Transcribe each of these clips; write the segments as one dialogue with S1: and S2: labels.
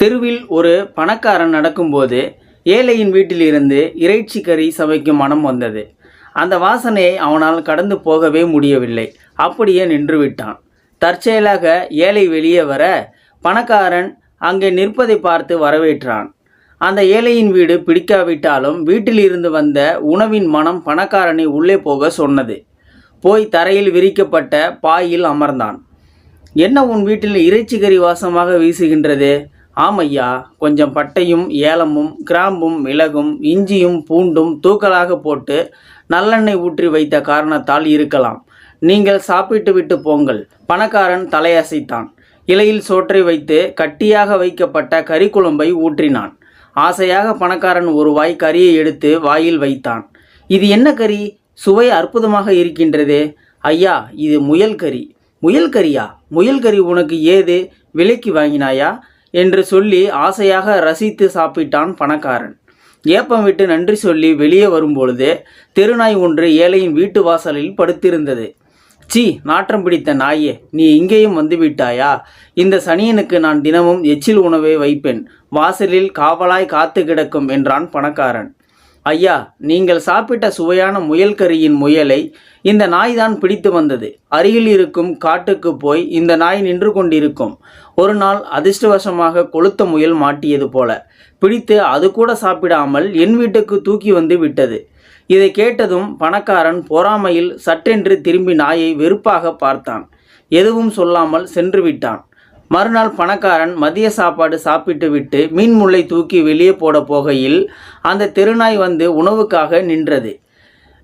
S1: தெருவில் ஒரு பணக்காரன் நடக்கும்போது ஏழையின் வீட்டிலிருந்து இறைச்சி கறி சமைக்கும் மனம் வந்தது. அந்த வாசனையை அவனால் கடந்து போகவே முடியவில்லை. அப்படியே நின்று விட்டான் தற்செயலாக ஏழை வெளியே வர பணக்காரன் அங்கே நிற்பதை பார்த்து வரவேற்றான். அந்த ஏழையின் வீடு பிடிக்காவிட்டாலும் வீட்டில் இருந்து வந்த உணவின் மனம் பணக்காரனை உள்ளே போக சொன்னது. போய் தரையில் விரிக்கப்பட்ட பாயில் அமர்ந்தான். என்ன உன் வீட்டில் இறைச்சி கறி வாசமாக வீசுகின்றது? ஆமையா கொஞ்சம் பட்டையும் ஏலமும் கிராம்பும் மிளகும் இஞ்சியும் பூண்டும் தூக்கலாக போட்டு நல்லெண்ணெய் ஊற்றி வைத்த காரணத்தால் இருக்கலாம். நீங்கள் சாப்பிட்டு விட்டு போங்கள். பணக்காரன் தலையசைத்தான். இலையில் சோற்றை வைத்து கட்டியாக வைக்கப்பட்ட கறி குழம்பை ஊற்றினான். ஆசையாக பணக்காரன் ஒரு வாய் கறியை எடுத்து வாயில் வைத்தான். இது என்ன கறி? சுவை அற்புதமாக இருக்கின்றதே. ஐயா இது முயல் கறி. முயல் கறியா முயல் கறி உனக்கு ஏது விலைக்கு வாங்கினாயா? என்று சொல்லி ஆசையாக ரசித்து சாப்பிட்டான் பணக்காரன். ஏப்பம் விட்டு நன்றி சொல்லி வெளியே வரும்பொழுது தெருநாய் ஒன்று ஏழையின் வீட்டு வாசலில் படுத்திருந்தது. சி நாற்றம் பிடித்த நாயே நீ இங்கேயும் வந்துவிட்டாயா? இந்த சனியனுக்கு நான் தினமும் எச்சில் உணவை வைப்பேன். வாசலில் காவலாய் காத்து கிடக்கும் என்றான் பணக்காரன். ஐயா நீங்கள் சாப்பிட்ட சுவையான முயல் கறியின் முயலை இந்த நாய் தான் பிடித்து வந்தது. அருகில் இருக்கும் காட்டுக்கு போய் இந்த நாய் நின்று கொண்டிருக்கும். ஒரு நாள் அதிர்ஷ்டவசமாக கொளுத்த முயல் மாட்டியது போல. பிடித்து அது கூட சாப்பிடாமல் என் வீட்டுக்கு தூக்கி வந்து விட்டது. இதை கேட்டதும் பணக்காரன் பொறாமையில் சட்டென்று திரும்பி நாயை வெறுப்பாக பார்த்தான். எதுவும் சொல்லாமல் சென்று விட்டான். மறுநாள் பணக்காரன் மதிய சாப்பாடு சாப்பிட்டு விட்டு மீன் முல்லை தூக்கி வெளியே போட போகையில் அந்த தெருநாய் வந்து உணவுக்காக நின்றது.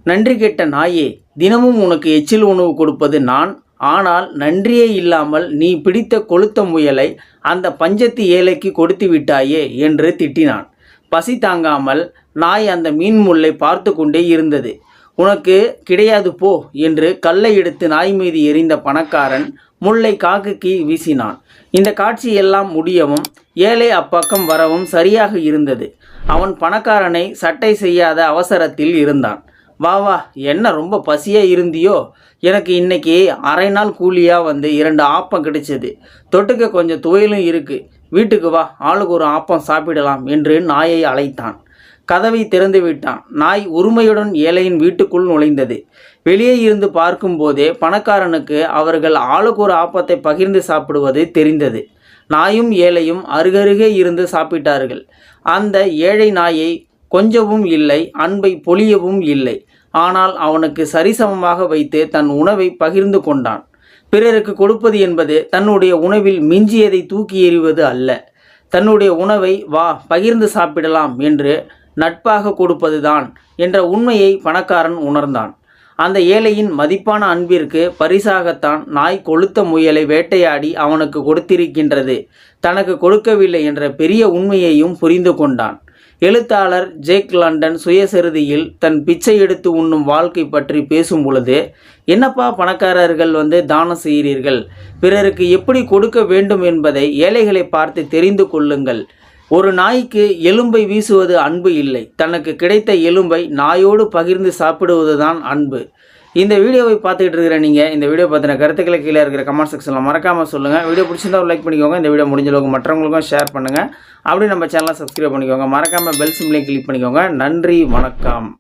S1: நன்றி கெட்ட நாயே தினமும் உனக்கு எச்சில் உணவு கொடுப்பது நான். ஆனால் நன்றியே இல்லாமல் நீ பிடித்த கொளுத்த முயலை அந்த பஞ்சத்து ஏழைக்கு கொடுத்து விட்டாயே என்று திட்டினான். பசி தாங்காமல் நாய் அந்த மீன் முல்லை பார்த்து கொண்டே இருந்தது. உனக்கு கிடையாது போ என்று கல்லை எடுத்து நாய் மீது எறிந்த பணக்காரன் முல்லை காக்குக்கு வீசினான். இந்த காட்சி எல்லாம் முடியவும் ஏழை அப்பக்கம் வரவும் சரியாக இருந்தது. அவன் பணக்காரனை சட்டை செய்யாத அவசரத்தில் இருந்தான். வா வா என்ன ரொம்ப பசியா இருந்தியோ? எனக்கு இன்னைக்கு அரை நாள் கூலியாக வந்து இரண்டு ஆப்பம் கிடைச்சது. தொட்டுக்க கொஞ்சம் துவையலும் இருக்கு. வீட்டுக்கு வா ஆளுக்கு ஒரு ஆப்பம் சாப்பிடலாம் என்று நாயை அழைத்தான். கதவை திறந்து விட்டான். நாய் உரிமையுடன் ஏழையின் வீட்டுக்குள் நுழைந்தது. வெளியே இருந்து பார்க்கும்போதே பணக்காரனுக்கு அவர்கள் ஆளுக்கு ஒரு ஆப்பத்தை பகிர்ந்து சாப்பிடுவது தெரிந்தது. நாயும் ஏழையும் அருகருகே இருந்து சாப்பிட்டார்கள். அந்த ஏழை நாயை கொஞ்சவும் இல்லை அன்பை பொழியவும் இல்லை. ஆனால் அவனுக்கு சரிசமமாக வைத்து தன் உணவை பகிர்ந்து கொண்டான். பிறருக்கு கொடுப்பது என்பது தன்னுடைய உணவில் மிஞ்சியதை தூக்கி எறிவது அல்ல. தன்னுடைய உணவை வா பகிர்ந்து சாப்பிடலாம் என்று நட்பாக கொடுப்பதுதான் என்ற உண்மையை பணக்காரன் உணர்ந்தான். அந்த ஏழையின் மதிப்பான அன்பிற்கு பரிசாகத்தான் நாய் கொளுத்த முயலை வேட்டையாடி அவனுக்கு கொடுத்திருக்கின்றது. தனக்கு கொடுக்கவில்லை என்ற பெரிய உண்மையையும் புரிந்து கொண்டான். எழுத்தாளர் ஜேக் லண்டன் சுயசரிதியில் தன் பிச்சை எடுத்து உண்ணும் வாழ்க்கை பற்றி பேசும் பொழுது என்னப்பா பணக்காரர்கள் வந்து தானம் செய்கிறீர்கள்? பிறருக்கு எப்படி கொடுக்க வேண்டும் என்பதை ஏழைகளை பார்த்து தெரிந்து கொள்ளுங்கள். ஒரு நாய்க்கு எலும்பை வீசுவது அன்பு இல்லை. தனக்கு கிடைத்த எலும்பை நாயோடு பகிர்ந்து சாப்பிடுவது தான் அன்பு. இந்த வீடியோவை பார்த்துக்கிட்டு இருக்கிற நீங்கள் இந்த வீடியோ பற்றின கருத்துக்களை கீழே இருக்கிற கமெண்ட் செக்ஷனில் மறக்காமல் சொல்லுங்கள் வீடியோ பிடிச்சிருந்தா லைக் பண்ணிக்கோங்க. இந்த வீடியோ முடிஞ்ச அளவுக்கு மற்றவங்களுக்கும் ஷேர் பண்ணுங்கள் அப்படியே நம்ம சேனலை சப்ஸ்கிரைப் பண்ணிக்கோங்க. மறக்காமல் பெல் சிம்லையும் கிளிக் பண்ணிக்கோங்க. நன்றி வணக்கம்.